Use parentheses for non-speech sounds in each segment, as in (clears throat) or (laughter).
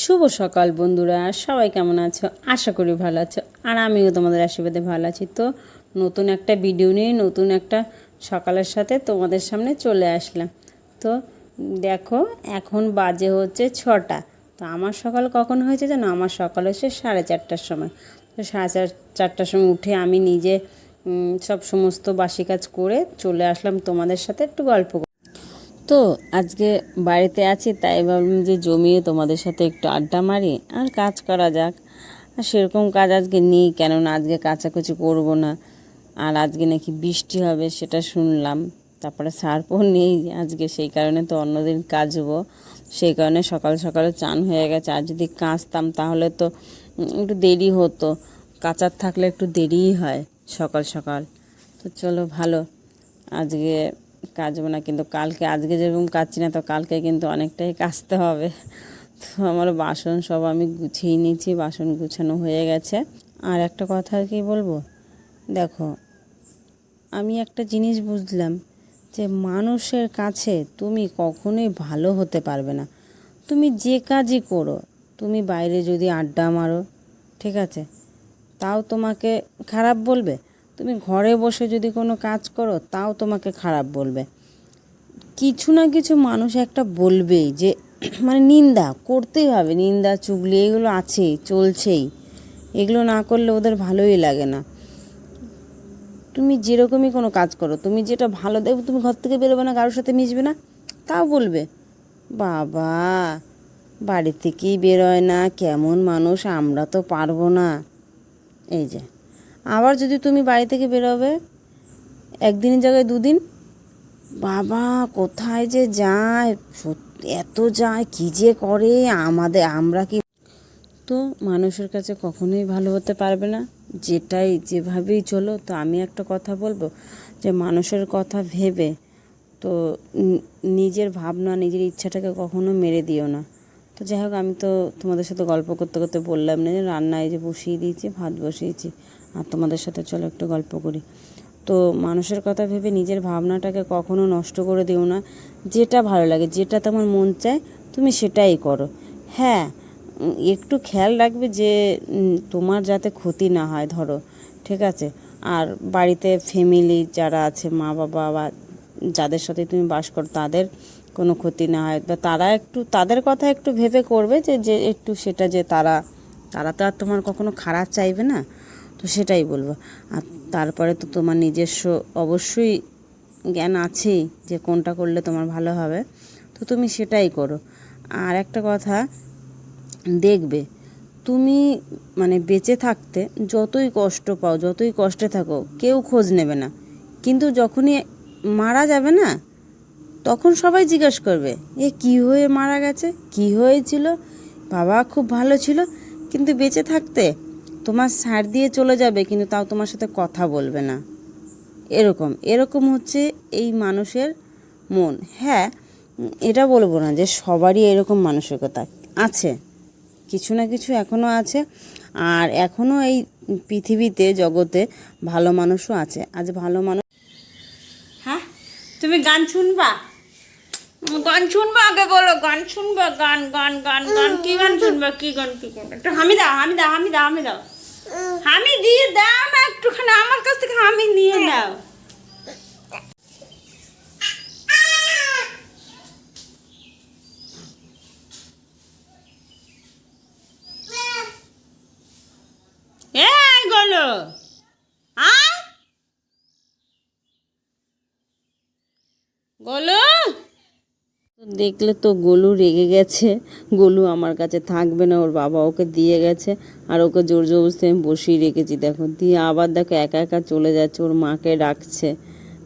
শুভ সকাল বন্ধুরা, সবাই কেমন আছো? আশা করি ভালো আছো। আর আমিও তোমাদের আশীর্বাদে ভালো আছি। তো নতুন একটা ভিডিও নিয়ে, নতুন একটা সকালের সাথে তোমাদের সামনে চলে আসলাম। তো দেখো, এখন বাজে হচ্ছে ছটা। তো আমার সকাল কখন হয়েছে জানো? আমার সকাল হচ্ছে সাড়ে চারটার সময়। তো সাড়ে চার, চারটার সময় উঠে আমি নিজে সব সমস্ত বাসি কাজ করে চলে আসলাম তোমাদের সাথে একটু গল্প। তো আজকে বাড়িতে আছি, তাই ভাবলাম যে জমিয়ে তোমাদের সাথে একটু আড্ডা মারি আর কাজ করা যাক। আর সেরকম কাজ আজকে নেই, কেননা আজকে কাচাকুচি করব না। আর আজকে নাকি বৃষ্টি হবে, সেটা শুনলাম। তারপরে সার্পও নেই আজকে, সেই কারণে তো অন্যদিন কাচবো। সেই কারণে সকাল সকালে চান হয়ে গেছে। আর যদি কাচতাম তাহলে তো একটু দেরি হতো। কাচার থাকলে একটু দেরিই হয় সকাল সকাল। তো চলো ভালো, আজকে কাচবো না, কিন্তু কালকে, আজকে যেরকম কাচ্ছি না, তো কালকে কিন্তু অনেকটাই কাচতে হবে। তো আমার বাসন সব আমি গুছিয়ে নিয়েছি, বাসন গুছানো হয়ে গেছে। আর একটা কথা কি বলব? দেখো, আমি একটা জিনিস বুঝলাম যে মানুষের কাছে তুমি কখনোই ভালো হতে পারবে না। তুমি যে কাজই করো, তুমি বাইরে যদি আড্ডা মারো, ঠিক আছে, তাও তোমাকে খারাপ বলবে? তুমি ঘরে বসে যদি কোনো কাজ করো, তাও তোমাকে খারাপ বলবে। কিছু না কিছু মানুষ একটা বলবেই যে (clears throat) মানে নিন্দা করতেই হবে। নিন্দা, চুগলি, এগুলো আছেই, চলছেই। এগুলো না করলে ওদের ভালোই লাগে না। তুমি যেরকমই কোনো কাজ করো, তুমি যেটা ভালো দেখো তুমি ঘর থেকে বেরোবে না, কারোর সাথে মিশবে না, তাও বলবে, বাবা, বাড়ি থেকেই বেরোয় না, কেমন মানুষ, আমরা তো পারব না। এই যে। আবার যদি তুমি বাড়ি থেকে বেরোবে, একদিনের জায়গায় দুদিন? বাবা, কোথায় যে যায়? এত যায়, কী যে করে? আমাদের, আমরা কি তো মানুষের কাছে কখনোই ভালো হতে পারবে না। যেটাই যেভাবেই চলো, তো আমি একটা কথা বলব, যে মানুষের কথা ভেবে, তো নিজের ভাবনা, নিজের ইচ্ছাটাকে কখনো মেরে দিও না। তো যাই হোক, আমি তো তোমাদের সাথে গল্প করতে করতে বললাম না যে রান্না এই যে বসিয়ে দিয়েছি, ভাত বসিয়েছি। আর তোমাদের সাথে চলো একটু গল্প করি। তো মানুষের কথা ভেবে নিজের ভাবনাটাকে কখনো নষ্ট করে দিও না। যেটা ভালো লাগে, যেটা তোমার মন চায়, তুমি সেটাই করো। হ্যাঁ একটু খেয়াল রাখবে যে তোমার যাতে ক্ষতি না হয়, ধরো, ঠিক আছে? আর বাড়িতে ফ্যামিলি যারা আছে, মা বাবা বা যাদের সাথে তুমি বাস করো, তাদের কোনো ক্ষতি না হয়। বা তারা একটু, তাদের কথা একটু ভেবে করবে যে যে একটু সেটা যে তারা তারা তো আর তোমার কখনো খারাপ চাইবে না। তো সেটাই বলব। আর তারপরে তো তোমার নিজস্ব অবশ্যই জ্ঞান আছেই যে কোনটা করলে তোমার ভালো হবে, তো তুমি সেটাই করো। আর একটা কথা, দেখবে, তুমি মানে বেঁচে থাকতে যতই কষ্ট পাও, যতই কষ্টে থাকো, কেউ খোঁজ নেবে না। কিন্তু যখনই মারা যাবে না, তখন সবাই জিজ্ঞেস করবে, এ, কি হয়ে মারা গেছে? কি হয়েছিল? বাবা খুব ভালো ছিল, কিন্তু বেঁচে থাকতে তোমার সার দিয়ে চলে যাবে, কিন্তু তাও তোমার সাথে কথা বলবে না। এরকম এরকম হচ্ছে এই মানুষের মন। হ্যাঁ এটা বলব না যে সবারই এরকম মানসিকতা আছে। কিছু না কিছু এখনও আছে, আর এখনও এই পৃথিবীতে, জগতে ভালো মানুষও আছে। আজ ভালো মানুষ হ্যাঁ তুমি গান শুনবা? গান শুনবা আগে বলো, গান শুনবা? গান গান গান গান। কি গান শুনবা? কি গান কি গান? একটু হামি দাও হামি দাও হামি দাও হামি দাও হামি দিয়ে দাও না একটুখানি আমার কাছ থেকে আমি নিয়ে দাও এই গলো আয় গোলু? দেখলে তো গোলু রেগে গেছে। গোলু আমার কাছে থাকবে না, ওর বাবা ওকে দিয়ে গেছে। আর ওকে জোর জবরদস্তি আমি বসিয়ে রেখেছি, দেখো। দিয়ে আবার দেখো একা একা চলে যাচ্ছে, ওর মাকে ডাকছে।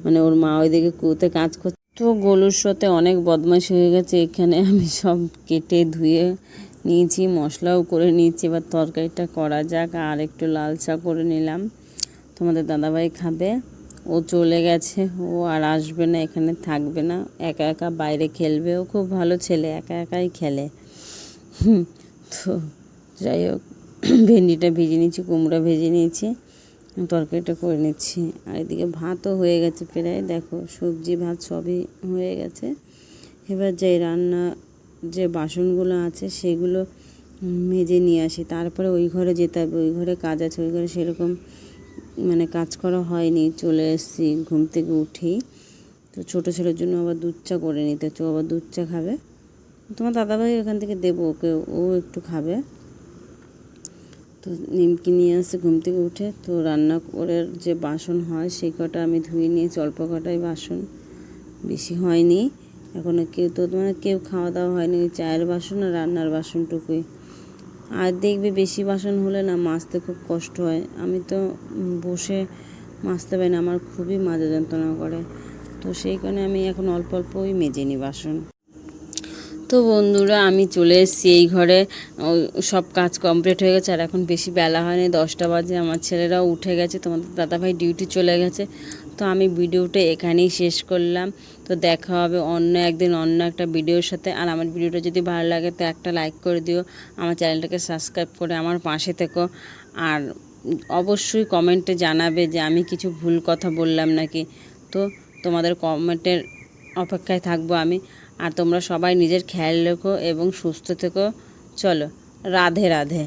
মানে ওর মা ওইদিকে কুতে কাজ করছে। তো গোলুর সাথে অনেক বদমাইশ হয়ে গেছে, এখানে আমি সব কেটে ধুয়ে নিয়েছি, মশলাও করে নিয়েছি। এবার তরকারিটা করা যাক, আর একটু লাল চা করে নিলাম। তোমাদের দাদাভাই খাবে। ও চলে গেছে, ও আর আসবে না, এখানে থাকবে না। একা একা বাইরে খেলবে, ও খুব ভালো ছেলে, একা একাই খেলে। তো যাই হোক, ভেন্ডিটা ভেজে নিয়েছি, কুমড়া ভেজে নিয়েছি, তরকারিটা করে নিচ্ছি। আর এদিকে ভাতও হয়ে গেছে প্রায়, দেখো সবজি, ভাত সবই হয়ে গেছে। এবার যে রান্না, যে বাসনগুলো আছে সেগুলো মেজে নিয়ে আসি। তারপরে ওই ঘরে যেতে হবে, ওই ঘরে কাজ আছে, ওই ঘরে সেরকম মানে কাজ করা হয়নি, চলে এসেছি, ঘুম থেকে উঠেই তো ছোটো ছেলের জন্য আবার দুধ চা করে নিতে ও আবার দুধ চা খাবে। তোমার দাদাভাই ওখান থেকে দেবো ওকে, ও একটু খাবে। তো নিমকি নিয়ে আসে, ঘুম থেকে উঠে। তো রান্না করে যে বাসন হয়, সেই কটা আমি ধুয়ে নিয়েছি, অল্প কটাই বাসন। বেশি হয়নি। এখনও কেউ তো মানে কেউ খাওয়া দাওয়া হয়নি চায়ের বাসন আর রান্নার বাসনটুকুই। আর দেখবে বেশি বাসন হলে না মাজতে খুব কষ্ট হয়। আমি তো বসে মাজতে পারি না, আমার খুবই মাজা যন্ত্রণা করে। তো সেই কারণে আমি এখন অল্প অল্পই মেজে নিই বাসন। তো বন্ধুরা, আমি চলে এসেছি এই ঘরে। ওই সব কাজ কমপ্লিট হয়ে গেছে, আর এখন বেশি বেলা হয়নি, দশটা বাজে। আমার ছেলেরাও উঠে গেছে, তোমাদের দাদাভাই ডিউটি চলে গেছে। তো আমি ভিডিওটা এখানেই শেষ করলাম। তো দেখা হবে অন্য একদিন অন্য একটা ভিডিওর সাথে। আর আমার ভিডিওটা যদি ভালো লাগে তো একটা লাইক করে দিও। আমার চ্যানেলটাকে সাবস্ক্রাইব করে আমার পাশে থেকো। আর অবশ্যই কমেন্টে জানাবে যে আমি কিছু ভুল কথা বললাম নাকি। তো তোমাদের কমেন্টের অপেক্ষায় থাকব আমি। আর তোমরা সবাই নিজের খেয়াল রেখো এবং সুস্থ থেকো। চলো, রাধে রাধে।